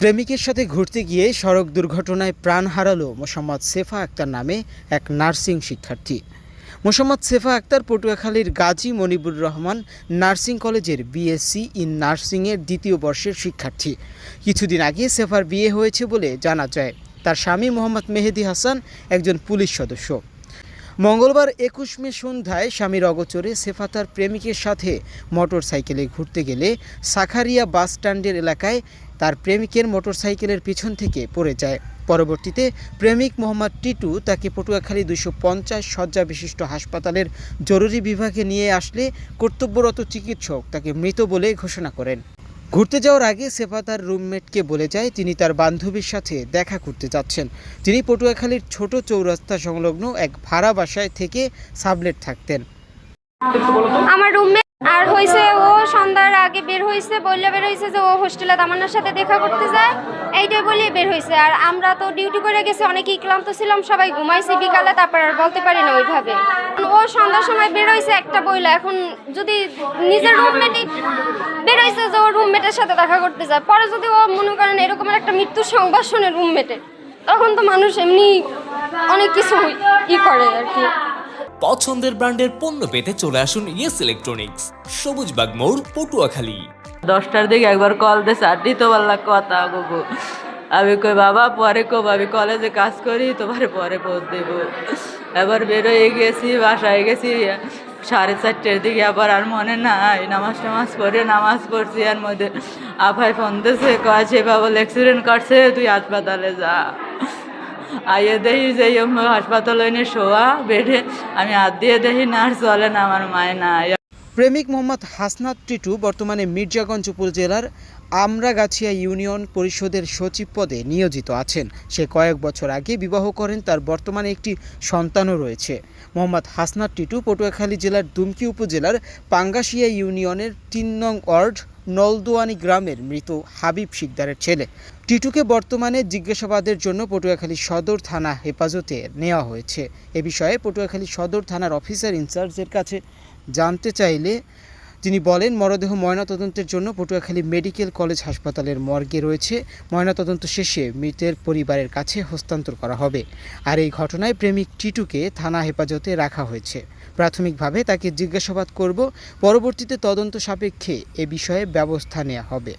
প্রেমিকের সাথে ঘুরতে গিয়ে সড়ক দুর্ঘটনায় প্রাণ হারালো মোসাম্মদ সেফা আক্তার নামে এক নার্সিং শিক্ষার্থী। মোসাম্মদ সেফা আক্তার পটুয়াখালীর Gazi Monibur Rahman nursing college BSc in নার্সিংয়ের দ্বিতীয় বর্ষের শিক্ষার্থী। কিছুদিন আগে সেফার বিয়ে হয়েছে বলে জানা যায়। তার স্বামী মোহাম্মদ মেহেদি হাসান একজন পুলিশ সদস্য। মঙ্গলবার একুশ মে সন্ধ্যায় স্বামীর অগোচরে সেফা তার প্রেমিকের সাথে মোটর সাইকেলে ঘুরতে গেলে সাখারিয়া বাস স্ট্যান্ডের এলাকায় তার প্রেমিকের মোটরসাইকেলের পিছন থেকে পড়ে যায়। পরবর্তীতে প্রেমিক মোহাম্মদ টিটু তাকে পটুয়াখালী দুশো পঞ্চাশ শয্যা বিশিষ্ট হাসপাতালের জরুরি বিভাগে নিয়ে আসলে কর্তব্যরত চিকিৎসক তাকে মৃত বলে ঘোষণা করেন। ঘুরতে যাওয়ার আগে সেফা তার রুমমেটকে বলে যায়, তিনি তার বান্ধবীর সাথে দেখা করতে যাচ্ছেন। তিনি পটুয়াখালীর ছোট চৌরাস্তা সংলগ্ন এক ভাড়া বাসায় থেকে সাবলেট থাকতেন। আমার রুমমেট আর হয়েছে ও সন্ধ্যার আগে বের হয়েছে বললে বের হয়েছে যে ও হোস্টেলে তামান্নার সাথে দেখা করতে যায়। এইটাই বলে বের হয়েছে আর আমরা তো ডিউটি করে গেছি, অনেকেই ক্লান্ত ছিলাম, সবাই ঘুমাইছি বিকালে, তারপর আর বলতে পারি না ওইভাবে। ও সন্ধ্যার সময় বের হয়েছে একটা বইলা, এখন যদি নিজের রুমমেটই বের হয়েছে যে ওর রুমমেটের সাথে দেখা করতে যায়, পরে যদি ও মনে করেন এরকম একটা মৃত্যুর সংবাদ শোনে রুমমেটে তখন তো মানুষ এমনি অনেক কিছু ই করে আর কি। পছন্দের ব্র্যান্ডের পণ্য পেতে চলে আসুন ইয়েস ইলেকট্রনিক্স। সবুজবাগ মোড়, পটুয়াখালী। দশটার দিকে একবার কল দিয়েছে আর তো পারলাম কথা গুগু আমি কই, বাবা, পরে কব, আমি কলেজে কাজ করি, তোমার পরে পৌঁছ দেব। এবার বেরোয় গেছি, বাসায় গেছি, সাড়ে চারটের দিকে আবার আর মনে নাই, নামাজ টামাজ পড়ে নামাজ পড়ছি আর মধ্যে আফাই ফোন দিয়েছে কয় সে বাবা অ্যাক্সিডেন্ট করছে তুই হাসপাতালে যা। আইয়ে দেখি যে হাসপাতালে শোয়া, বেডে আমি দিয়ে দেখি না আর চলে না আমার মায় নাই। প্রেমিক মোহাম্মদ হাসনাত টিটু বর্তমানে মির্জাগঞ্জ উপজেলার আমরাগাছিয়া ইউনিয়ন পরিষদের সচিব পদে নিয়োজিত আছেন। সে কয়েক বছর আগে বিবাহ করেন, তার বর্তমানে একটি সন্তানও রয়েছে। মোহাম্মদ হাসনাত টিটু পটুয়াখালী জেলার দুমকি উপজেলার পাঙ্গাশিয়া ইউনিয়নের তিন নং ওয়ার্ড নলদোয়ানি গ্রামের মৃত হাবিব শিকদারের ছেলে। টিটুকে বর্তমানে জিজ্ঞাসাবাদের জন্য পটুয়াখালী সদর থানা হেফাজতে নেওয়া হয়েছে। এ বিষয়ে পটুয়াখালী সদর থানার অফিসার ইনচার্জের কাছে জানতে চাইলে তিনি বলেন, মরদেহ ময়নাতদন্তের জন্য পটুয়াখালী মেডিকেল কলেজ হাসপাতালের মর্গে রয়েছে। ময়নাতদন্ত শেষে মৃতের পরিবারের কাছে হস্তান্তর করা হবে। আর এই ঘটনায় প্রেমিক টিটুকে থানা হেফাজতে রাখা হয়েছে। প্রাথমিকভাবে তাকে জিজ্ঞাসাবাদ করব, পরবর্তীতে তদন্ত সাপেক্ষে এ বিষয়ে ব্যবস্থা নেওয়া হবে।